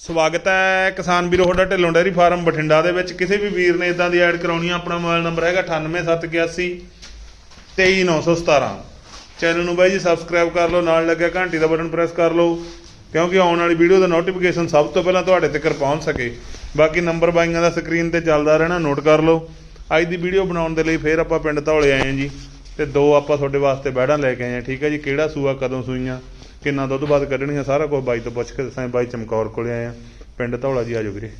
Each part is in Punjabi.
ਸਵਾਗਤ ਹੈ ਕਿਸਾਨ ਵੀਰੋ, ਤੁਹਾਡਾ ਢਿੱਲੋਂ ਡੈਰੀ ਫਾਰਮ ਬਠਿੰਡਾ ਦੇ ਵਿੱਚ। ਕਿਸੇ ਵੀ ਵੀਰ ਨੇ ਇਦਾਂ ਦੀ ਐਡ ਕਰਾਉਣੀ ਆ, ਆਪਣਾ ਮੋਬਾਈਲ ਨੰਬਰ ਹੈਗਾ 98781 23917 ਚੈਨਲ ਨੂੰ ਬਾਈ ਜੀ ਸਬਸਕ੍ਰਾਈਬ ਕਰ ਲਓ, ਨਾਲ ਲੱਗਿਆ ਘੰਟੀ ਦਾ ਬਟਨ ਪ੍ਰੈਸ ਕਰ ਲਓ, ਕਿਉਂਕਿ ਆਉਣ ਵਾਲੀ ਵੀਡੀਓ ਦਾ ਨੋਟੀਫਿਕੇਸ਼ਨ ਸਭ ਤੋਂ ਪਹਿਲਾਂ ਤੁਹਾਡੇ ਤੱਕ ਪਹੁੰਚ ਸਕੇ। ਬਾਕੀ ਨੰਬਰ ਬਾਈਆਂ ਦਾ ਸਕਰੀਨ ਤੇ ਚੱਲਦਾ ਰਹਿਣਾ, ਨੋਟ ਕਰ ਲਓ। ਅੱਜ ਦੀ ਵੀਡੀਓ ਬਣਾਉਣ ਦੇ ਲਈ ਫੇਰ ਆਪਾਂ ਪਿੰਡ ਧੌਲੇ ਆਏ ਹਾਂ ਜੀ, ਤੇ ਦੋ ਆਪਾਂ ਤੁਹਾਡੇ ਵਾਸਤੇ ਬੈੜਾਂ ਲੈ ਕੇ ਆਏ ਹਾਂ। ਠੀਕ ਹੈ ਜੀ, ਕਿਹੜਾ ਸੂਆ, ਕਦੋਂ ਸੂਈਆਂ? ਕਿੰਨਾ ਦੁੱਧ ਬਾਅਦ ਕੱਢਣੀਆਂ ਸਾਰਾ ਕੁਝ ਬਾਈ ਤੋਂ ਪੁੱਛ ਕੇ ਦੱਸਾਂ ਬਾਈ ਚਮਕੌਰ ਕੋਲੇ ਆਏ ਆ। ਪਿੰਡ ਧੌਲਾ ਜੀ ਆਜੋ ਵੀਰੇ।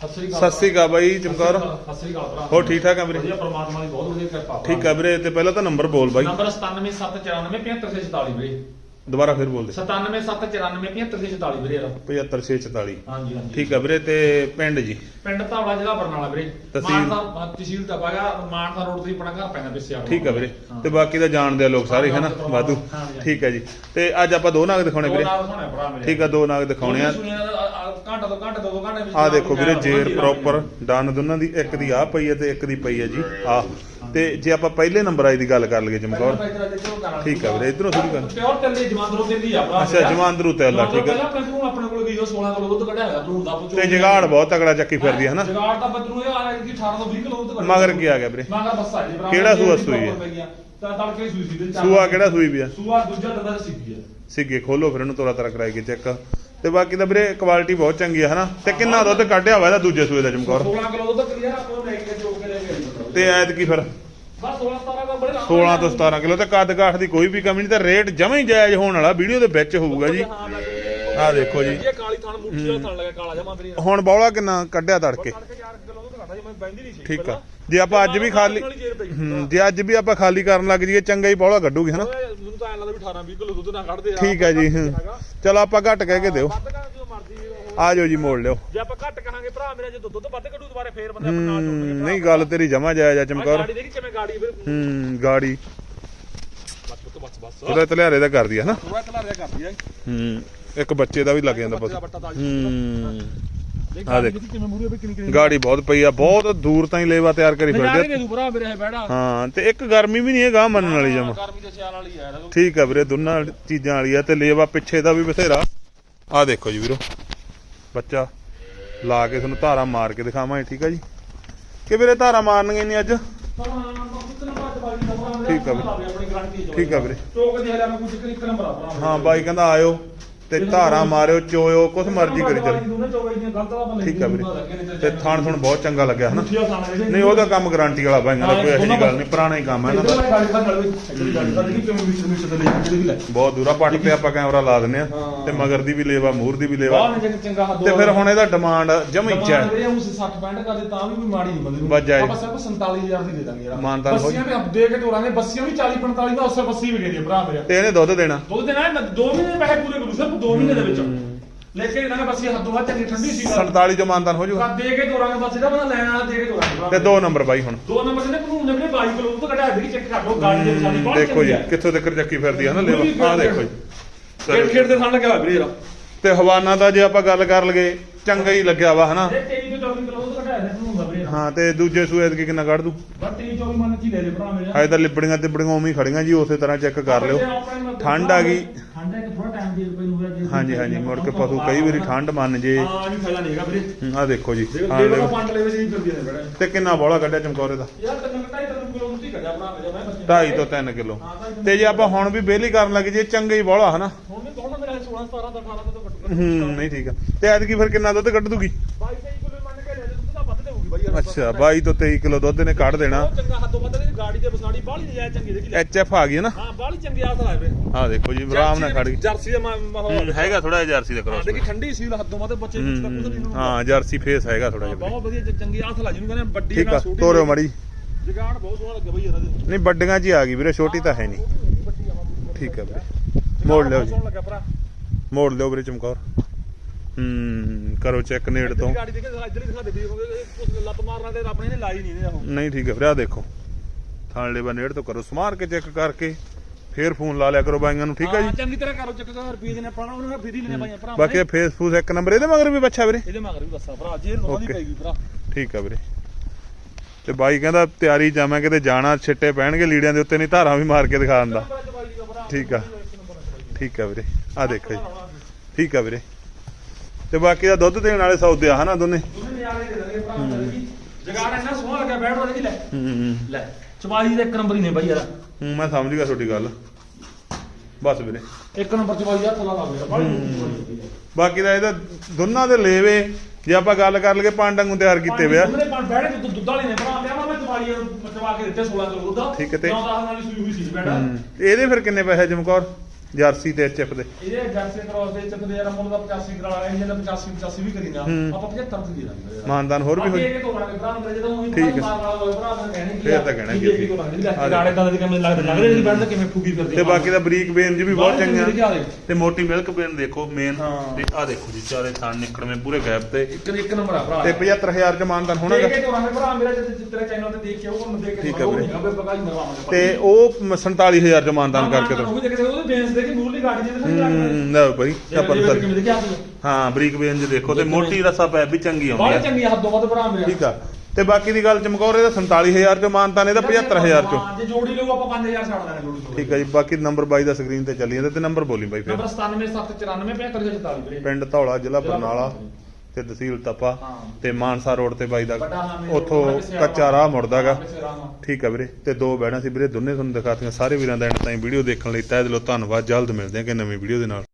ਸਤਿ ਸ੍ਰੀ ਅਕਾਲ। ਬਾਈ ਚਮਕੌਰ। ਸਤਿ ਸ੍ਰੀ ਅਕਾਲ ਭਰਾ। ਹੋਰ ਠੀਕ ਠਾਕ ਆ ਵੀਰੇ? ਵਧੀਆ ਪਰਮਾਤਮਾ ਦੀ ਬਹੁਤ ਵਧੀਆ ਕਿਰਪਾ ਠੀਕ ਆ ਵੀਰੇ ਤੇ ਪਹਿਲਾਂ ਤਾਂ ਨੰਬਰ ਬੋਲ ਬਾਈ। ਨੰਬਰ 9779475744 ਵੀਰੇ। ਦੁਬਾਰਾ ਫਿਰ ਬੋਲ ਦੇ 9779475744 ਵੀਰੇ ਇਹਦਾ। 75644 ਹਾਂਜੀ ਹਾਂਜੀ। ਠੀਕ ਆ ਵੀਰੇ ਤੇ ਪਿੰਡ ਜੀ? ਪਿੰਡ ਧਾਵਲਾ ਜ਼ਿਲ੍ਹਾ ਬਰਨਾਲਾ ਵੀਰੇ। ਤਹਿਸੀਲ- ਮਾਨਸਾ ਤਹਿਸੀਲ ਦਬਾਗਾ ਮਾਨਸਾ ਰੋਡ ਤੇ ਹੀ ਆਪਣਾ ਘਰ ਪੈਂਦਾ ਪਿੱਛੇ ਆਪਣਾ ਠੀਕ ਆ ਵੀਰੇ ਹਾਂ। ਤੇ ਬਾਕੀ ਤਾਂ ਜਾਣਦੇ ਆ ਲੋਕ ਸਾਰੇ ਹਨਾ ਵਾਧੂ। ਠੀਕ ਆ ਜੀ ਤੇ ਅੱਜ ਆਪਾਂ ਦੋ ਨਾਗ ਦਿਖਾਉਣੇ ਦੋ ਵੀਰੇ ਨਾਲ ਦਿਖਾਉਣੇ ਭਰਾ ਮੇਰੇ। ਠੀਕ ਆ ਦੋ ਨਾਗ ਦਿਖਾਉਣੇ ਆ। ਦੋਨੇ ਸੂਈਆਂ ਦਾ, ਆ, ਆ, ਘੰਟਾ ਤੋਂ ਘੰਟੇ ਦੋ ਦੋ ਘੰਟੇ ਵਿੱਚ ਆ ਦੇਖੋ ਵੀਰੇ ਜੇਰ ਪ੍ਰੋਪਰ ਡਨ ਦੋਨਾਂ ਦੀ ਇੱਕ ਦੀ ਆ ਪਈ ਹੈ ਤੇ ਇੱਕ ਦੀ ਪਈ ਹੈ ਜੀ ਆ ਤੇ ਜੇ ਆਪਾਂ ਪਹਿਲੇ ਨੰਬਰ ਆਈ ਦੀ ਗੱਲ ਕਰ ਲਈਏ ਚਮਕੌਰ ਠੀਕ ਆ ਵੀਰੇ, ਇੱਧਰੋਂ ਸ਼ੁਰੂ ਕਰ। ਪਿਓਰ ਚੱਲੇ ਜਮਾਂਦਰੋਂ ਦਿੰਦੀ ਆ ਭਰਾ। ਅੱਛਾ, ਜਮਾਂਦਰੂ ਤੇਲ ਆ, ਠੀਕ ਆ। ਪਹਿਲਾਂ ਆਪਣੇ ਕੋਲ ਆਪਣੇ ਕੋਲ ਉਹ 16 ਕਿਲੋ ਦੁੱਧ ਕੱਢਿਆ ਹੋਇਆ ਭਰੂਣ ਦਾ ਤੇ ਜਗਾੜ ਬਹੁਤ ਤਗੜਾ ਚੱਕੀ ਫਿਰਦੀ ਹੈ ਹਨਾ? ਜਗਾੜ ਤਾਂ ਬੱਜਰੂ ਇਹ ਆ ਕਿ 18 ਤੋਂ 20 ਕਿਲੋ ਦੁੱਧ ਕੱਢਿਆ। ਮਗਰ ਕੀ ਆ ਗਿਆ ਵੀਰੇ? ਮਗਰ ਬੱਸਾ ਜੀ ਕਿਹੜਾ ਸੂਆ ਸੂਈ ਹੈ? ਆ, ਤਾਂ ਤੜਕੇ ਸੂਈ ਸੀ ਤੇ ਸੂਆ ਕਿਹੜਾ ਸੂਈ ਵੀ ਆ ਸੂਆ ਦੂਜਾ ਦੰਦਾ ਸਿੱਧੀ ਆ। ਸਿੱਗੇ ਖੋਲੋ ਫਿਰ ਇਹਨੂੰ ਤੋਰਾ ਤਰਾ ਕਰਾਈ ਕੇ ਚੈੱਕ। ਤੇ ਬਾਕੀ ਤਾਂ ਵੀਰੇ ਕੁਆਲਿਟੀ ਬਹੁਤ ਚੰਗੀ ਹੈ ਹਨਾ? ਤੇ ਕਿੰਨਾ ਦੁੱਧ ਕੱਢਿਆ ਹੋਇਆ ਇਹਦਾ ਦੂਜੇ ਸੂਏ ਦਾ ਚਮਕੌਰ 16 ਕਿਲੋ ਦੁੱਧ ਕਲੀਅਰ ਆਪਾਂ ਨੂੰ ਲੈ ਕੇ ਚੋਕ ਕੇ ਲੈ ਕੇ ਤੇ ਐਤ ਕੀ ਫਿਰ ਬਸ 16 17 ਦਾ ਬੜੇ 16 ਤੋਂ 17 ਕਿਲੋ ਤੇ ਕੱਦ ਕਾਠ ਦੀ ਕੋਈ ਵੀ ਕਮੀ ਨਹੀਂ ਤੇ ਰੇਟ ਜਮਾਂ ਹੀ ਜਾਇਜ਼ ਹੋਣ ਵਾਲਾ ਵੀਡੀਓ ਦੇ ਵਿੱਚ ਹੋਊਗਾ ਜੀ। ਆਹ ਦੇਖੋ ਜੀ। ਇਹ ਕਾਲੀ ਥਣ ਮੁੱਠੀ ਦਾ ਥਣ ਲੱਗਾ ਕਾਲਾ ਜਮਾ ਤੇਰੀ ਹੁਣ ਬੌਲਾ ਕਿੰਨਾ ਕੱਢਿਆ ਤੜਕੇ? ਤੜਕੇ 4 ਕਿਲੋ ਦੁੱਧ ਕੱਢਾ ਜੀ ਮੈਂ ਬੈਂਦੀ ਨਹੀਂ ਸੀ ਠੀਕ ਆ। ਜੇ ਆਪਾਂ ਅੱਜ ਵੀ ਖਾਲੀ ਜੇ ਅੱਜ ਵੀ ਆਪਾਂ ਖਾਲੀ ਕਰਨ ਲੱਗ ਜਾਈਏ ਚੰਗਾ ਹੀ ਬੌਲਾ ਕੱਢੂਗੀ ਹਨਾ? ਮੈਨੂੰ ਤਾਂ ਐਂ ਲੱਗਦਾ ਵੀ 18 20 ਕਿਲੋ ਦੁੱਧ ਨਾ ਕੱਢਦੇ ਆ। ਠੀਕ ਆ ਜੀ। ਚਲੋ ਆਪਾਂ ਘੱਟ ਕਹਿ ਕੇ ਦਿਓ ਵੱਧ ਕਰਾਂ ਜੋ ਮਰਜ਼ੀ ਉਹ- ਆ ਜਾਓ ਜੀ ਮੋੜ ਲਿਓ। ਜੇ ਆਪਾਂ ਘੱਟ ਕਹਾਂਗੇ ਭਰਾ ਮੇਰਾ ਜੇ ਦੁੱਧ ਵੱਧ ਕੱਢੂ ਦੁਬਾਰੇ ਫੇਰ ਬੰਦੇ ਆਪਣੇ ਨਾਲ ਹੂੰ, ਨਹੀਂ ਗੱਲ ਤੇਰੀ ਜਮਾ ਜਾਇਜ਼ ਆ ਚਮਕੌਰ। ਗਾੜੀ ਦੇਖੀ ਕਿਵੇਂ ਗਾੜੀ ਫਿਰ ਹੂੰ ਗਾੜੀ। ਬਸ ਬਸ ਬਸ। ਉਹਦਾ ਤਲਿਆਰੇ ਦਾ ਕਰਦੀ ਆ ਨਾ ਥੋੜਾ ਤਲਾ ਰਿਆ ਕਰਦੀ ਆ ਹੂੰ ਇੱਕ ਬੱਚੇ ਦਾ ਵੀ ਲੱਗ ਜਾਂਦਾ ਪਤਾ। ਦਾ ਹੂੰ। ਆ ਦੇਖ। ਦੇਖੀ ਕਿਵੇਂ ਮੂਰੇ ਵੀ ਕਿੰਨੀ ਕਿੰਨੀ ਗਾੜੀ ਬਹੁਤ ਪਈ ਆ ਬਹੁਤ ਦੂਰ ਤਾਈਂ ਲੇਵਾ ਤਿਆਰ ਕਰੀ ਫਿਰਦੇ ਨਜ਼ਾਰੇ ਆ। ਦੇ ਦੂ ਭਰਾ ਮੇਰੇ ਹੈ ਬੈੜਾ ਹਾਂ ਤੇ ਇੱਕ ਗਰਮੀ ਵੀ ਨਹੀਂ ਹੈਗਾ ਮੰਨਣ ਵਾਲੀ ਜਮਾ। ਗਰਮੀ ਦੇ ਸਿਆਲ ਵਾਲੀ ਹੈ ਇਹਦਾ ਠੀਕ ਆ ਵੀਰੇ ਦੋਨਾਂ ਚੀਜ਼ਾਂ ਵਾਲੀ ਆ ਤੇ ਲੇਵਾ ਪਿੱਛੇ ਦਾ ਵੀ ਬਥੇਰਾ। ਆ ਦੇਖੋ ਜੀ ਵੀਰੋ। ਬੱਚਾ ਲਾ ਕੇ ਤੁਹਾਨੂੰ ਧਾਰਾ ਮਾਰ ਕੇ ਦਿਖਾਵਾਂਗੇ ਠੀਕ ਆ ਜੀ? ਕਿ ਵੀਰੇ ਧਾਰਾ ਮਾਰਨਗੇ ਨਹੀਂ ਅੱਜ? ਠੀਕ ਆ ਵੀਰੇ। ਠੀਕ ਆ ਵੀਰੇ। ਚੋਕ ਦੇ ਹਲਿਆ ਮੈਂ ਕੁਝ ਨੰਬਰ ਆ ਭਰਾ ਹਾਂ ਬਾਈ ਕਹਿੰਦਾ ਆਇਓ। ਤੇ ਧਾਰਾ ਮਾਰਿਓ ਚੋਇਓ ਕੁਛ ਮਰਜ਼ੀ ਕਰੀ ਚੱਲ। ਠੀਕ ਆ ਵੀਰੇ। ਤੇ ਥਾਣ ਥਣ ਬਹੁਤ ਚੰਗਾ ਲੱਗਿਆ ਹਨਾ? ਨਹੀਂ ਉਹਦਾ ਕੰਮ ਗਾਰੰਟੀ ਵਾਲਾ ਬਾਈਆਂ ਦਾ ਕੋਈ ਇਹੋ ਜਿਹੀ ਗੱਲ ਨਹੀਂ ਪੁਰਾਣਾ ਹੀ ਕੰਮ ਹੈ ਇਹਨਾਂ ਦਾ ਬਹੁਤ ਦੂਰਾ ਪੱਟ ਤੇ ਆਪਾਂ ਕੈਮਰਾ ਲਾ ਦਿੰਨੇ ਆ। ਤੇ ਮਗਰ ਦੀ ਵੀ ਲੇਵਾ ਮੂਰ ਦੀ ਵੀ ਲੇਵਾ। ਬਾਹਰ ਚੰਗਾ ਹੱਥ ਤੇ ਫਿਰ ਹੁਣ ਇਹਦਾ ਡਿਮਾਂਡ ਜਮੀ ਚ ਹੈ। ਵੀਰੇ ਉਸ 60 65 ਕਰਦੇ ਤਾਂ ਵੀ ਮਾੜੀ ਨਹੀਂ ਬੰਦੇ ਬਸ ਜਾਇਜ਼। ਆਪਾਂ ਸਿਰਫ 47000 ਦੀ ਦੇ ਦਾਂਗੇ ਯਾਰ। ਮਾਨਤਾਨ ਹੋ ਬੱਸੀਆਂ ਵੀ ਦੇ ਕੇ ਤੋਰਾਂਗੇ ਬੱਸੀਆਂ ਵੀ 40 45 ਦਾ ਉਸੇ ਬੱਸੀ ਵੀ ਦੇ ਦੇ ਭਰਾ ਮੇਰੇ। ਤੇ ਇਹਨੇ ਦੁੱਧ ਦੇਣਾ। ਦੋ ਦਿਨ ਆਏ ਮੈਂ 2 ਮਹੀਨੇ ਪੈਸੇ ਪੂਰੇ ਕਰੂ ਸਿਰਫ 2 ਮਹੀਨੇ ਦੇ ਵਿੱਚ ਲੈ ਕੇ ਇਹਨਾਂ ਬੱਸੀ ਹੱਦੋਂ ਵੱਧ ਚੰਗੀ ਠੰਡੀ ਸੀ 47 ਜੋ ਹੋ ਜੂਗਾ ਦੇ ਕੇ ਤੋਰਾਂਗੇ ਬੱਸੀ ਦਾ ਬੰਦਾ ਲੈਣ ਵਾਲਾ ਦੇ ਕੇ ਭਰਾ ਤੇ ਦੋ ਨੰਬਰ ਬਾਈ ਹੁਣ। ਦੋ ਨੰਬਰ ਦੇ ਕਾਨੂੰਨ ਨੇ 22 ਕਿਲੋ ਤੋਂ ਕੱਢਿਆ ਵੀ ਚੈੱਕ ਕਰ ਲਓ ਗਾੜੀ ਦੇ ਵਿਚਾਲੇ ਬਹੁਤ ਦੇਖੋ ਜੀ ਕਿੱਥੋਂ ਤੱਕ ਚੱਕੀ ਫਿਰਦੀ ਹੈ ਨਾ ਲੇਵਾ ਆ ਦੇਖੋ ਜੀ। ਖੇਡ ਖੇਡ ਦੇ ਲੱਗਿਆ ਹੋਇਆ ਵੀਰੇ ਤੇ ਹਵਾਨਾ ਦਾ ਜੇ ਆਪਾਂ ਗੱਲ ਕਰ ਲਗੇ ਚੰਗਾ ਹੀ ਲੱਗਿਆ ਵਾ ਹਨਾ? ਹਾਂ ਤੇ ਦੂਜੇ ਸੂਏ ਐਤਕੀ ਕਿੰਨਾ ਕੱਢ ਦੂ ਬਸ 23 24 ਮੰਨ ਲੈ ਲੈ ਭਰਾ ਮੇਰੇ। ਹਾਏ ਤਾਂ ਲਿਬੜੀਆਂ ਤੇ ਬੜੀਆਂ ਉਵੇਂ ਹੀ ਖੜੀਆਂ ਜੀ ਉਸੇ ਤਰ੍ਹਾਂ ਚੈੱਕ ਕਰ ਲਿਓ। ਠੰਡ ਆ ਗਈ। ਠੰਡ ਹੈ ਕਿ ਥੋੜਾ ਟਾਈਮ ਦੇ ਰੁਪਏ ਨੂੰ ਹੋਇਆ ਜੇ ਹਾਂਜੀ ਹਾਂਜੀ ਮੁੜ ਕੇ ਪਸ਼ੂ ਕਈ ਵਾਰੀ ਠੰਡ ਮੰਨ ਜੇ। ਹਾਂ ਨਹੀਂ ਫਾਇਦਾ ਨਹੀਂਗਾ ਵੀਰੇ ਆ ਦੇਖੋ ਜੀ ਹਾਂ ਦੇਖੋ। ਨੇ ਬੜਾ। ਤੇ ਕਿੰਨਾ ਬੋਲਾ ਕੱਢਿਆ ਚਮਕੌਰੇ ਦਾ? ਯਾਰ ਤੈਨੂੰ ਢਾਈ ਤਿੰਨ ਕਿਲੋ ਦੁੱਧ ਹੀ ਕੱਢਿਆ ਭਰਾ ਮੇਰੇ ਮੈਂ ਬੱਚੇ 2.5 ਤੋਂ 3 ਕਿਲੋ। ਤੇ ਜੇ ਆਪਾਂ ਹੁਣ ਵੀ ਬੇਲੀ ਕਰਨ ਲੱਗ ਜੇ ਚੰਗਾ ਹੀ ਬੋਲਾ ਹਨਾ? ਹੁਣ ਵੀ ਕਹਣਾ ਮੇਰਾ 16 17 ਦਾ 18 ਦਾ ਘੱਟ ਹੂੰ ਨਹੀਂ ਠੀਕ ਆ। ਤੇ ਐਤਕੀ ਫਿਰ ਕਿੰਨਾ ਦੁੱਧ ਕੱਢ ਦੂਗੀ? 22 23 ਕਿਲੋ ਮੰਨ ਕੇ ਲੈ ਲੈ ਦੁੱਧ ਦਾ ਵੱਧ ਦੇਊਗੀ ਬਾਈ ਯਾਰ ਅੱਛਾ 22 ਤੋਂ 23 ਕਿਲੋ ਦੁੱਧ ਨੇ ਕੱਢ ਦੇਣਾ। ਚੰਗਾ ਹੱਥੋਂ ਵੱਧ ਨਹੀਂ ਗਾੜੀ ਦੇ ਬਸਾੜੀ ਬਾਹਲੀ ਨਜਾਇਜ਼ ਚੰਗੀ ਦੇਖੀ ਲੈ। ਐਚ ਐਫ ਆ ਗਈ ਹੈ ਨਾ? ਹਾਂ ਬਾਹਲੀ ਚੰਗੀ ਆਸ ਲਾਏ ਵੇ। ਆ ਦੇਖੋ ਜੀ ਆਰਾਮ ਨਾਲ ਖੜ ਗਈ। ਜਰਸੀ ਦਾ ਮਾ- ਮਾਹੌਲ ਹੂੰ, ਹੈਗਾ ਥੋੜਾ ਜਿਹਾ ਜਰਸੀ ਦਾ ਹਾਂ ਕ੍ਰਾਸ ਦੇਖੀ ਠੰਡੀ ਸੀ ਹੱਦੋਂ ਵੱਧ ਬੱਚੇ ਕੁਝ ਤਾਂ ਕੁਝ ਨਹੀਂ ਹਾਂ ਜਰਸੀ ਫੇਸ ਹੈਗਾ ਥੋੜਾ ਜਿਹਾ ਬਹੁਤ ਵਧੀਆ ਚ- ਚੰਗੀ ਆਸ ਲਾ ਜਿਹਨੂੰ ਕਹਿੰਦੇ ਆ, ਵੱਡੀ ਠੀਕ ਨਾਲ ਆ ਛੋਟੀ ਤੋਰਿਓ ਮੜੀ। ਜਗਾੜ ਬਹੁਤ ਸੋਹਣਾ ਲੱਗਿਆ ਬਈ ਯਾਰ ਇਹਦੇ ਨਹੀਂ ਵੱਡੀਆਂ 'ਚ ਹੀ ਆ ਗਈ ਵੀਰੇ ਛੋਟੀ ਤਾਂ ਹੈ ਨਹੀਂ। ਠੀਕ ਆ ਵੀਰੇ। ਮੋੜ ਲਿਓ ਜੀ। ਮੋੜ ਲਿਓ ਵੀਰੇ ਚਮਕੌਰ। ਹੂੰ ਕਰੋ ਚੈੱਕ ਨੇੜ ਤੋਂ। ਗਾੜੀ ਦੇ ਕੇ ਇੱਧਰ ਹੀ ਦਿਖਾ ਦੇ ਵੀ ਕੁਝ ਲੱਤ ਮਾਰਨਾ ਤੇ ਆਪਣੇ ਨੇ ਲਾਈ ਨਹੀਂ ਨੇ ਉਹ ਨਹੀਂ ਠੀਕ ਹੈ ਆ ਦੇਖੋ। ਥਾਣ ਲੈਵਾ ਨੇੜ ਤੋਂ ਕਰੋ ਸਮਾਰ ਕੇ ਚੈੱਕ ਕਰਕੇ ਫੇਰ ਫੋਨ ਲਾ ਲਿਆ ਕਰੋ ਬਾਈਆਂ ਨੂੰ ਠੀਕ ਹਾਂ, ਜੀ? ਚੰਗੀ ਤਰ੍ਹਾਂ ਕਰੋ ਚੱਕ ਕਰ ਰੁਪਏ ਦੇ ਨੇ ਪਾਣਾ ਉਹਨਾਂ ਫੀਰੀ ਲੈਣੇ ਪਾਈਆਂ ਭਰਾ ਬਾਕੀ ਇਹ ਫੇਸ ਫੂਸ ਇੱਕ ਨੰਬਰ ਇਹਦੇ ਮਗਰ ਵੀ ਬੱਚਾ ਵੀਰੇ। ਇਹਦੇ ਮਗਰ ਵੀ ਦੱਸਾਂ ਭਰਾ ਦੀ Okay. ਪੈਗੀ ਭਰਾ। ਠੀਕ ਆ ਵੀਰੇ। ਤੇ ਬਾਈ ਕਹਿੰਦਾ ਤਿਆਰੀ ਜਾਵਾਂ ਕਿਤੇ ਜਾਣਾ ਛਿੱਟੇ ਪੈਣਗੇ ਲੀੜਿਆਂ ਦੇ ਉੱਤੇ ਨਹੀਂ ਧਾਰਾਂ ਵੀ ਮਾਰ ਕੇ ਦਿਖਾ ਦਿੰਦਾ। ਠੀਕ ਆ। ਠੀਕ ਆ ਵੀਰੇ। ਆ ਦੇਖੋ ਜੀ। ਠੀਕ ਆ ਵੀਰੇ। ਤੇ ਬਾਕੀ ਦਾ ਦੁੱਧ ਦੇਣ ਵਾਲੇ ਸੌਦੇ ਆ ਹਨਾ ਦੋਨੇ? ਉਹਨੇ ਨਿਆਰੇ ਦੇ ਦੇਣਗੇ ਭਰਾ ਮੇਰੇ ਜੀ ਜਗਾੜ ਇੰਨਾ ਸੋਹਣਾ ਲੱਗਾ ਬੈਠ ਉਹਦੇ ਲੈ। ਲੈ ਚਵਾਈ ਦਾ ਇੱਕ ਨੰਬਰ ਹੀ ਨੇ ਬਾਈ ਯਾਰ। ਹੂੰ ਮੈਂ ਸਮਝ ਗਿਆ ਤੁਹਾਡੀ ਗੱਲ। ਬਸ ਵੀਰੇ। ਇੱਕ ਨੰਬਰ ਚਵਾਈ ਆ ਤਲਾ ਲਾ ਗਿਆ ਬਾਈ। ਬਾਕੀ ਦਾ ਇਹਦਾ ਦੋਨਾਂ ਦੇ ਲੇਵੇ ਜੇ ਆਪਾਂ ਗੱਲ ਕਰ ਲਈਏ ਪੰਜ ਡੰਗੂ ਤਿਆਰ ਕੀਤੇ ਵਿਆ ਉਹਨੇ ਪੰਜ ਬੈਠ ਕੇ ਦੁੱਧ ਵਾਲੇ ਨੇ ਭਰਾ। ਲਿਆ ਮੈਂ ਚਵਾਈ ਚਵਾ ਕੇ ਦਿੱਤੇ 16 ਕਿਲੋ ਦੁੱਧ। ਠੀਕ ਹੈ ਤੇ- 9 10 ਨਾਲ ਹੀ ਸੂਈ ਹੋਈ ਸੀ ਬੈਠ। ਇਹਦੇ ਫਿਰ ਕਿੰਨੇ ਪੈਸੇ ਚਮਕੌਰ ਜਰਸੀ ਤੇ ਦੇ। ਇਹਦੇ ਜਰਸੀ ਕ੍ਰੋਸ ਦੇ ਦੇ ਯਾਰ ਮੁੱਲ ਦਾ 85 ਕਰਾ ਲਿਆ ਇਹਦਾ 85 85 ਵੀ ਕਰੀ ਨਾ ਹੂੰ। ਆਪਾਂ 75 ਦੀ ਦੇ ਦਾਂਗੇ। ਮਾਨਦਾਨ ਹੋਰ ਵੀ ਹੋ ਇਹ ਉਹੀ ਠੀਕ ਹੈ। ਮਾਰ ਵਾਲਾ ਹੋਏ ਭਰਾ ਮੈਂ ਕਹਿਣੀ ਫੇਰ ਤਾਂ ਕਹਿਣਾ ਕੀ ਆ। ਗਾੜੇ ਤਾਂ ਦੇ ਕਿਵੇਂ ਲੱਗਦੇ ਲੱਗ ਰਹੇ ਨਹੀਂ ਬੈਠਦੇ ਕਿਵੇਂ ਫੂਗੀ ਫਿਰਦੇ ਤੇ ਬਾਕੀ ਦਾ ਬਰੀਕ ਬੇਨ ਜੀ ਵੀ ਬਹੁਤ ਚੰਗੀਆਂ। ਤੇ ਮੋਟੀ ਮਿਲਕ ਬੇਨ ਦੇਖੋ ਮੇਨ ਹਾਂ। ਤੇ ਆ ਦੇਖੋ ਜੀ ਚਾਰੇ ਥਾਣ ਨਿਕੜਵੇਂ ਪੂਰੇ ਗੈਪ ਤੇ। ਇੱਕ ਇੱਕ ਨੰਬਰ ਆ ਭਰਾ। ਤੇ 75000 ਚ ਮਾਨਦਾਨ ਹੋਣਾ ਦੇਖ ਗਾ। ਕੇ ਤੋਂ ਰੰਗ ਭਰਾ ਮੇਰਾ ਜਿੱਦ ਤੇਰੇ ਚੈਨਲ ਤੇ ਦੇਖ ਕੇ ਉਹ ਦੇਖ ਕੇ ਠੀਕ ਹੈ ਤੇ ਉਹ 47000 ਚ ਮਾਨਦਾਨ ਕਰਕੇ ਉਹ ਦੋ ਵੀ ਦੇਖ ਕੇ ਉਹਦੇ ਬੇਸ ਦੇ ਕੇ ਮੂਰਲੀ ਗਾੜੀ ਨਾਲ ਹੂੰ ਲੈ ਭਾਈ ਆਪਾਂ ਕਿਵੇਂ ਤਾਂ- ਦੇਖਿਆ ਤੂੰ ਹਾਂ ਬਰੀਕ ਬੇਨ ਜੀ ਦੇਖੋ ਤੇ ਮੋਟੀ ਰਸਾ ਪੈ ਵੀ ਚੰਗੀ ਆਉਂਦੀ ਆ। ਚੰਗੀ ਹੱਦੋਂ ਵੱਧ ਭਰਾ ਮੇਰਾ। ਠੀਕ ਆ। ਤੇ ਬਾਕੀ ਦੀ ਗੱਲ ਚਮਕੌਰ ਇਹਦਾ 47000 ਚ ਮਾਨਦਾਨ ਇਹਦਾ 75000 ਚ। ਹਾਂ, ਜੇ ਜੋੜੀ ਲਊ ਆਪਾਂ 5000 ਛੱਡ ਦਾਂਗੇ ਜੋੜੀ ਤੋਂ। ਠੀਕ ਆ ਜੀ ਬਾਕੀ ਨੰਬਰ ਬਾਈ ਦਾ ਸਕਰੀਨ ਤੇ ਚੱਲੀ ਜਾਂਦਾ ਤੇ ਨੰਬਰ ਬੋਲੀ ਬਾਈ ਫਿਰ। ਨੰਬਰ 977945 ਵੀਰੇ। ਪਿੰਡ ਧੌਲਾ ਜ਼ਿਲ੍ਹਾ ਬਰਨਾਲਾ। ਤੇ ਤਹਿਸੀਲ ਤਪਾ। ਤੇ ਮਾਨਸਾ ਰੋਡ ਤੇ ਬਾਈ ਦਾ ਉੱਥੋਂ ਕੱਚਾ ਰਾਹ ਮੁੜਦਾਗਾ। ਠੀਕ ਆ ਵੀਰੇ। ਤੇ ਦੋ ਬਹਿਣਾ ਸੀ ਵੀਰੇ ਦੋਨੇ ਤੁਹਾਨੂੰ ਦਿਖਾਤੀਆਂ। ਸਾਰੇ ਵੀਰਾਂ ਦਾ ਐਂਡ ਤਾਈਂ ਵੀਡੀਓ ਦੇਖਣ ਲਈ ਤਹਿ ਦਿਲੋਂ ਧੰਨਵਾਦ। ਜਲਦ ਮਿਲਦੇ ਹਾਂ ਕਿ ਨਵੀਂ ਵੀਡੀਓ ਦੇ ਨਾਲ।